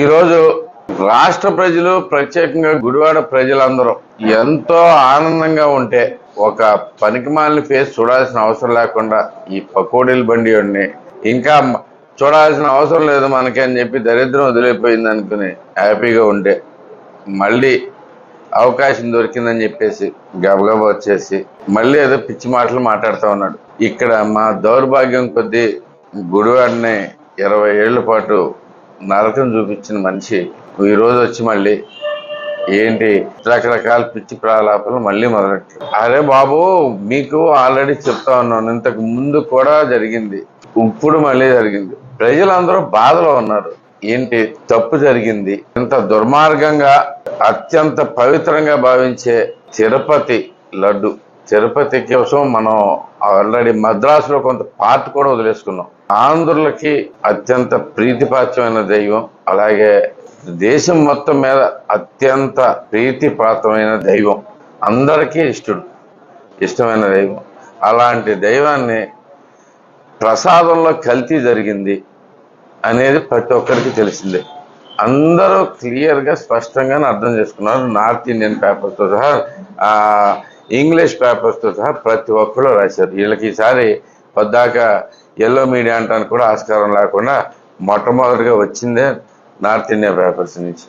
ఈరోజు రాష్ట్ర ప్రజలు ప్రత్యేకంగా గుడివాడ ప్రజలందరూ ఎంతో ఆనందంగా ఉంటే ఒక పనికిమాలిన ఫేస్ చూడాల్సిన అవసరం లేకుండా ఈ పకోడీల బండి వాడిని ఇంకా చూడాల్సిన అవసరం లేదు మనకి అని చెప్పి దరిద్రం వదిలిపోయింది అనుకుని హ్యాపీగా ఉంటే మళ్ళీ అవకాశం దొరికిందని చెప్పేసి గబగబా వచ్చేసి మళ్ళీ ఏదో పిచ్చి మాటలు మాట్లాడుతూ ఉన్నాడు. ఇక్కడ మా దౌర్భాగ్యం కొద్దీ గుడివాడిని ఇరవై ఏళ్ళ పాటు నరకం చూపించిన మనిషి ఈరోజు వచ్చి మళ్ళీ ఏంటి రకరకాల పిచ్చి ప్రలాపాలు మళ్ళీ మొదలెట్టారు అరే బాబు మీకు ఆల్రెడీ చెప్తా ఉన్నాను. ఇంతకు ముందు కూడా జరిగింది. ఇప్పుడు మళ్ళీ జరిగింది. ప్రజలందరూ బాధలో ఉన్నారు. ఏంటి? తప్పు జరిగింది. ఇంత దుర్మార్గంగా అత్యంత పవిత్రంగా భావించే తిరుపతి లడ్డు. తిరుపతి కోసం మనం ఆల్రెడీ మద్రాసులో కొంత పార్ట్ కూడా వదిలేసుకున్నాం. ఆంధ్రులకి అత్యంత ప్రీతిపాత్రమైన దైవం అలాగే దేశం మొత్తం మీద అత్యంత ప్రీతిపాత్రమైన దైవం అందరికీ ఇష్టడు ఇష్టమైన దైవం. అలాంటి దైవాన్ని ప్రసాదంలో కల్తీ జరిగింది అనేది ప్రతి ఒక్కరికి తెలిసిందే. అందరూ క్లియర్గా స్పష్టంగానే అర్థం చేసుకున్నారు. నార్త్ ఇండియన్ పేపర్తో సహా ఇంగ్లీష్ పేపర్స్తో సహా ప్రతి ఒక్కరు రాశారు. వీళ్ళకి ఈసారి పద్దాక ఎల్లో మీడియా అంటానికి కూడా ఆస్కారం లేకుండా మొట్టమొదటిగా వచ్చిందే నార్త్ ఇండియా పేపర్స్ నుంచి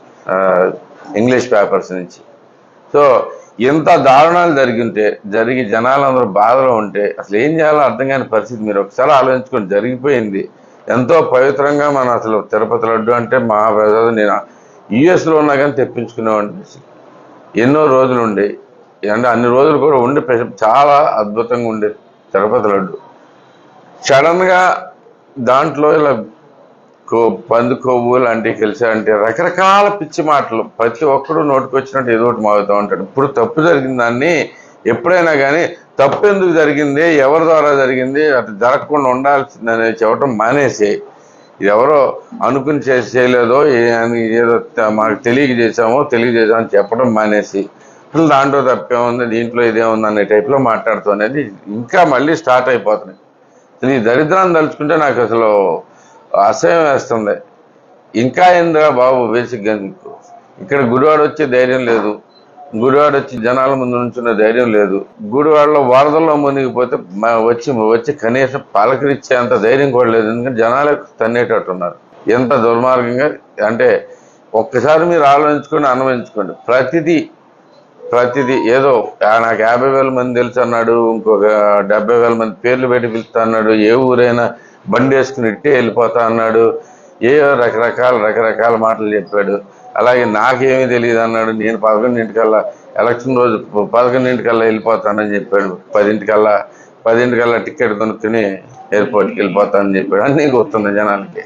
ఇంగ్లీష్ పేపర్స్ నుంచి. సో ఇంత దారుణాలు జరిగింటే జరిగి జనాలందరూ బాధలో ఉంటే అసలు ఏం చేయాలో అర్థం కాని పరిస్థితి మీరు ఒకసారి ఆలోచించుకొని జరిగిపోయింది. ఎంతో పవిత్రంగా మనం అసలు తిరుపతి లడ్డు అంటే మహాప్రసాదం నేను యుఎస్లో ఉన్నా కానీ తెప్పించుకునేవాడిని. ఎన్నో రోజులు ఉండే అంటే అన్ని రోజులు కూడా ఉండి చాలా అద్భుతంగా ఉండేది తిరుపతి లడ్డు. సడన్గా దాంట్లో ఇలా కో పంది కొవ్వు లాంటివి కలిసారంటే అంటే రకరకాల పిచ్చి మాటలు. ప్రతి ఒక్కడు నోటికి వచ్చినట్టు ఏదో ఒకటి మాగుతూ ఉంటాడు ఇప్పుడు తప్పు జరిగిన దాన్ని ఎప్పుడైనా కానీ తప్పు ఎందుకు జరిగింది ఎవరి ద్వారా జరిగింది అటు జరగకుండా ఉండాల్సిందని చెప్పడం మానేసి ఇది ఎవరో అనుకుని చేసి చేయలేదో అని ఏదో మాకు తెలియజేసామో చేసామో చెప్పడం మానేసి అసలు దాంట్లో తప్పేముంది దీంట్లో ఇదేముంది అనే టైప్లో మాట్లాడుతూ అనేది ఇంకా మళ్ళీ స్టార్ట్ అయిపోతున్నాయి అసలు ఈ దరిద్రాన్ని తలుచుకుంటే నాకు అసలు అసహ్యం వేస్తుంది. ఇంకా ఏందిరా బాబు బేసిక్గా నీకు. ఇక్కడ గుడివాడు వచ్చే ధైర్యం లేదు. గుడివాడు వచ్చి జనాల ముందు నుంచున్న ధైర్యం లేదు. గుడివాడలో వరదల్లో మునిగిపోతే వచ్చి వచ్చి కనీసం పలకరించేంత ధైర్యం కూడా లేదు. ఎందుకంటే జనాలే తన్నేటట్టున్నారు. ఎంత దుర్మార్గంగా అంటే ఒక్కసారి మీరు ఆలోచించుకొని అనుభవించుకోండి ప్రతిదీ ప్రతిదీ ఏదో నాకు యాభై వేల మంది తెలుసు అన్నాడు ఇంకొక డెబ్బై వేల మంది పేర్లు పెట్టి పిలుస్తా అన్నాడు ఏ ఊరైనా బండి వేసుకుని ఇట్టే వెళ్ళిపోతా అన్నాడు ఏ రకరకాల రకరకాల మాటలు చెప్పాడు. అలాగే నాకేమీ తెలియదు అన్నాడు నేను పదకొండింటికల్లా ఎలక్షన్ రోజు పదకొండింటికల్లా వెళ్ళిపోతానని చెప్పాడు. పదింటికల్లా పదింటికల్లా టికెట్ కొనుక్కుని ఎయిర్పోర్ట్కి వెళ్ళిపోతానని చెప్పాడు. అన్నీ గుర్తున్నాయి జనాలకి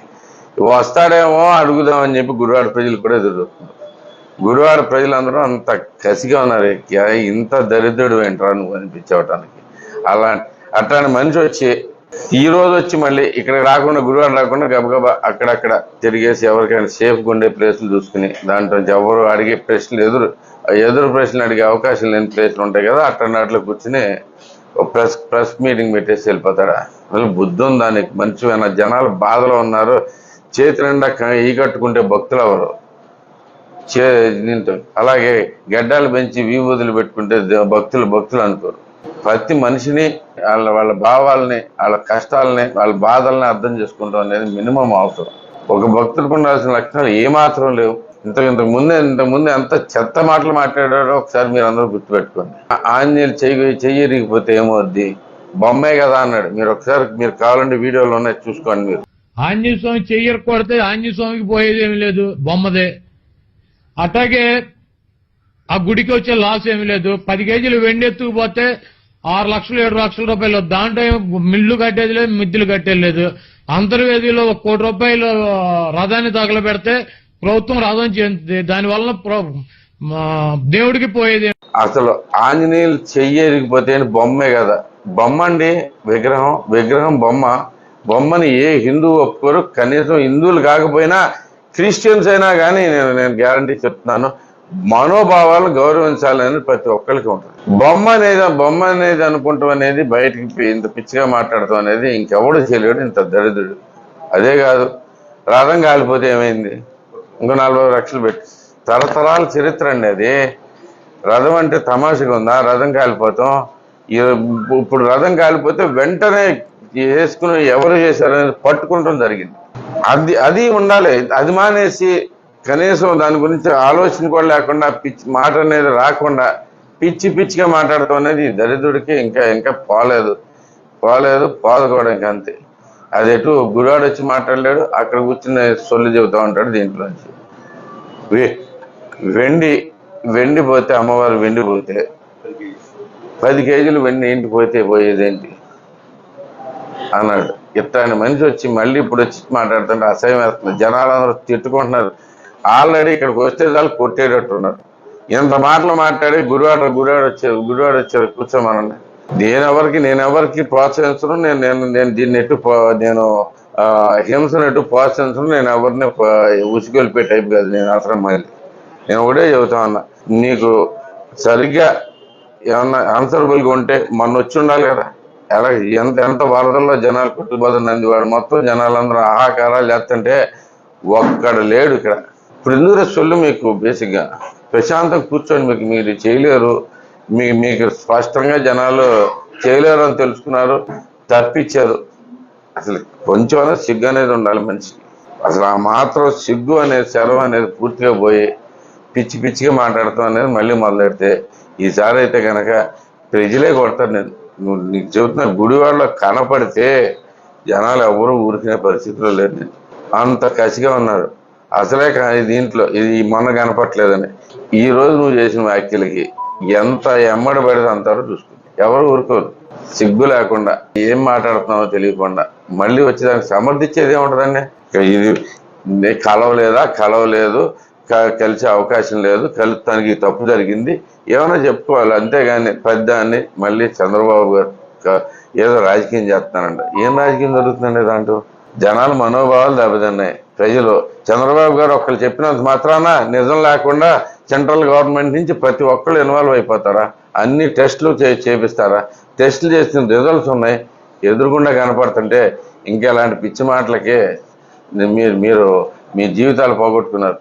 వస్తాడేమో అడుగుదామని చెప్పి గురువాడ ప్రజలు కూడా ఎదురు చూస్తున్నారు ప్రజలందరూ అంత కసిగా ఉన్నారు. ఇంత దరిద్రుడు ఏంట్రా నువ్వు అనిపించవటానికి? అలా అట్లాంటి మనిషి వచ్చి ఈ రోజు వచ్చి మళ్ళీ ఇక్కడ రాకుండా గురువారం రాకుండా గబగబా అక్కడక్కడ తిరిగేసి ఎవరికైనా సేఫ్గా ఉండే ప్లేసులు చూసుకుని దాంట్లో ఎవరు అడిగే ప్రశ్నలు ఎదురు ఎదురు ప్రశ్నలు అడిగే అవకాశం లేని ప్లేసులు ఉంటాయి కదా అట్లా అట్లా కూర్చుని ప్రెస్ ప్రెస్ మీటింగ్ పెట్టేసి వెళ్ళిపోతాడా? మళ్ళీ బుద్ధి ఉందా మంచిగా జనాలు బాధలో ఉన్నారు? చేతి నిండా క- ఈ కట్టుకుంటే భక్తులు ఎవరు? చే అలాగే గడ్డాలు పెంచి విభూతులు పెట్టుకుంటే భక్తులు భక్తులు అనుకోరు. ప్రతి మనిషిని వాళ్ళ వాళ్ళ భావాలని వాళ్ళ కష్టాలని వాళ్ళ బాధల్ని అర్థం చేసుకుంటాం అనేది మినిమం అవసరం. ఒక భక్తుడికి ఉండాల్సిన లక్షణాలు ఏమాత్రం లేవు. ఇంత ఇంతకు ముందే ఇంతకు ముందే ఎంత చెత్త మాటలు మాట్లాడాడో ఒకసారి మీరు అందరూ గుర్తుపెట్టుకోండి. ఆంజనేయులు చెయ్యి చెయ్యరిగిపోతే ఏమవుద్ది? బొమ్మే కదా అన్నాడు. మీరు ఒకసారి మీరు కావాలంటే వీడియోలు ఉన్నాయి చూసుకోండి మీరు. ఆంజనేయ స్వామి చెయ్యరు కొడితే ఆంజనేయ స్వామికి పోయేది ఏమి లేదు. బొమ్మదే. అట్లాగే ఆ గుడికి వచ్చే లాస్ ఏమీ లేదు. పది కేజీలు వెండి ఎత్తుకుపోతే ఆరు లక్షలు ఏడు లక్షల రూపాయలు. దాంట్లో మిల్లు కట్టేది లేదు మిద్దులు కట్టేది లేదు. అంతర్వేదిలో ఒక కోటి రూపాయలు రథాన్ని తగలబెడితే ప్రభుత్వం రథం చెందుతుంది దానివల్ల ప్ర- దేవుడికి పోయేది అసలు ఆంజనేయులు చెయ్యి ఎరిగిపోతే బొమ్మే కదా. బొమ్మ అండి విగ్రహం. విగ్రహం బొమ్మ. బొమ్మని ఏ హిందువు ఒప్పుకోరు. కనీసం హిందువులు కాకపోయినా క్రిస్టియన్స్ అయినా కానీ నేను నేను గ్యారంటీ చెప్తున్నాను మనోభావాలను గౌరవించాలని ప్రతి ఒక్కరికి ఉంటుంది. బొమ్మ అనేది బొమ్మ అనేది అనుకుంటాం అనేది బయటికి ఇంత పిచ్చిగా మాట్లాడటం అనేది ఇంకెవడు చేయలేడు ఇంత దరిద్రుడు. అదే కాదు రథం కాలిపోతే ఏమైంది? ఇంకో నలభై లక్షలు పెట్టి. తరతరాల చరిత్ర అండి అది. రథం అంటే తమాషగా ఉందా? రథం కాలిపోతాం. ఇప్పుడు రథం కాలిపోతే వెంటనే వేసుకుని ఎవరు చేశారనేది పట్టుకుంటాం జరిగింది. అది అది ఉండాలి. అది మానేసి కనీసం దాని గురించి ఆలోచన కూడా లేకుండా పిచ్చి మాట అనేది రాకుండా పిచ్చి పిచ్చిగా మాట్లాడటం అనేది దరిద్రుడికి ఇంకా ఇంకా పోలేదు. పోలేదు పోదు కూడా ఇంకా అంతే అది ఎటు గురువాడు వచ్చి మాట్లాడలేడు అక్కడ కూర్చుని సొల్లు చెబుతా ఉంటాడు దీంట్లోంచి. వెండి వెండి పోతే అమ్మవారు వెండి పోతే పది కేజీలు వెండి ఇంటి పోతే పోయేదేంటి? అన్నాడు. ఇట్లాంటి మనిషి వచ్చి మళ్ళీ ఇప్పుడు వచ్చి మాట్లాడుతుంటే అసహ్యం వేస్తున్నారు జనాలందరూ తిట్టుకుంటున్నారు. ఆల్రెడీ ఇక్కడికి వస్తే చాలు కొట్టేటట్టున్నారు. ఇంత మాటలు మాట్లాడి గురువాడు గురువాడు వచ్చారు గురువాడు వచ్చారు కూర్చోమనండి. నేను ఎవరికి నేను ఎవరికి ప్రోత్సహించను నేను నేను నేను దీన్ని ఎటు నేను హింసను ఎటు ప్రోత్సహించను నేను ఎవరిని ఉసుగొలిపే టైప్ కాదు. నేను అవసరం మళ్ళీ నేను ఒకటే చెబుతా ఉన్నా. నీకు సరిగ్గా ఏమన్నా ఆన్సరబుల్గా ఉంటే మొన్న వచ్చి ఉండాలి కదా. ఎలా ఎంత ఎంత వరదల్లో జనాలు కొట్టుకుపోతున్నది వాడు మొత్తం జనాలందరూ ఆహాకారాలు లేస్తుంటే ఒక్కడ లేడు ఇక్కడ. ఇప్పుడు ఎందుకు సొల్లు మీకు బేసిక్గా ప్రశాంతం కూర్చొని మీకు మీరు చేయలేరు. మీ మీకు స్పష్టంగా జనాలు చేయలేరు అని తెలుసుకున్నారు. తప్పించారు. అసలు కొంచెం సిగ్గు అనేది ఉండాలి మనిషికి. అసలు ఆ మాత్రం సిగ్గు అనేది సెలవు అనేది పూర్తిగా పోయి పిచ్చి పిచ్చిగా మాట్లాడతాం అనేది మళ్ళీ మొదలెడితే ఈసారి అయితే కనుక ప్రజలే కొడతారు నేను నీకు చెబుతున్నా గుడివాడలో కనపడితే జనాలు ఎవరూ ఊరికినే పరిస్థితిలో లేదు అంత కసిగా ఉన్నారు. అసలే కానీ దీంట్లో ఇది మొన్న కనపట్లేదని ఈ రోజు నువ్వు చేసిన వ్యాఖ్యలకి ఎంత ఎమ్మడి పడితే అంతారో చూసుకుంది ఎవరు ఊరుకోరు. సిగ్గు లేకుండా ఏం మాట్లాడుతున్నావో తెలియకుండా మళ్ళీ వచ్చేదానికి సమర్థించేది ఏముంటుందండి? ఇక ఇది కలవలేదా? కలవలేదు. కలిసే అవకాశం లేదు. కలి తనకి తప్పు జరిగింది. ఏమైనా చెప్పుకోవాలి. అంతేగాని పెద్దాన్ని మళ్ళీ చంద్రబాబు గారు ఏదో రాజకీయం చేస్తున్నారంట. ఏం రాజకీయం జరుగుతుందండి దాంట్లో? జనాల మనోభావాలు దెబ్బతిన్నాయి. ప్రజలు చంద్రబాబు గారు ఒక్కరు చెప్పినంత మాత్రాన నిజం లేకుండా సెంట్రల్ గవర్నమెంట్ నుంచి ప్రతి ఒక్కళ్ళు ఇన్వాల్వ్ అయిపోతారా? అన్ని టెస్టులు చే చేపిస్తారా? టెస్టులు చేసిన రిజల్ట్స్ ఉన్నాయి. ఎదురుగుండా కనపడుతుంటే ఇంకెలాంటి పిచ్చి మాటలకి మీరు మీరు మీ జీవితాలు పోగొట్టుకున్నారు.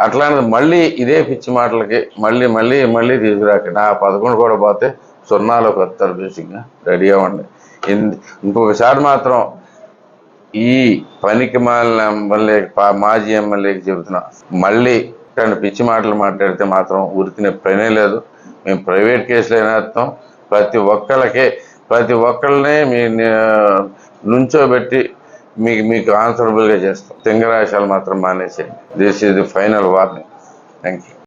అట్లాంటిది మళ్ళీ ఇదే పిచ్చి మాటలకి మళ్ళీ మళ్ళీ మళ్ళీ తీసుకురాక నా పదకొండు కూడా పోతే సున్నాలో కొత్తారు బేసిక్గా. రెడీ అవ్వండి. ఇంకొకసారి మాత్రం ఈ పనికి మాలిన ఎమ్మెల్యే పా- మాజీ ఎమ్మెల్యేకి చెబుతున్నా మళ్ళీ కానీ పిచ్చి మాటలు మాట్లాడితే మాత్రం ఉరికినే పనే లేదు. మేము ప్రైవేట్ కేసులు వేస్తాం ప్రతి ఒక్కరికి ప్రతి ఒక్కళ్ళనే మీ నుంచోబెట్టి మీకు మీకు ఆన్సరబుల్గా చేస్తాం. తింగరాశాలు మాత్రం మానేసేయండి. This is the final warning thank you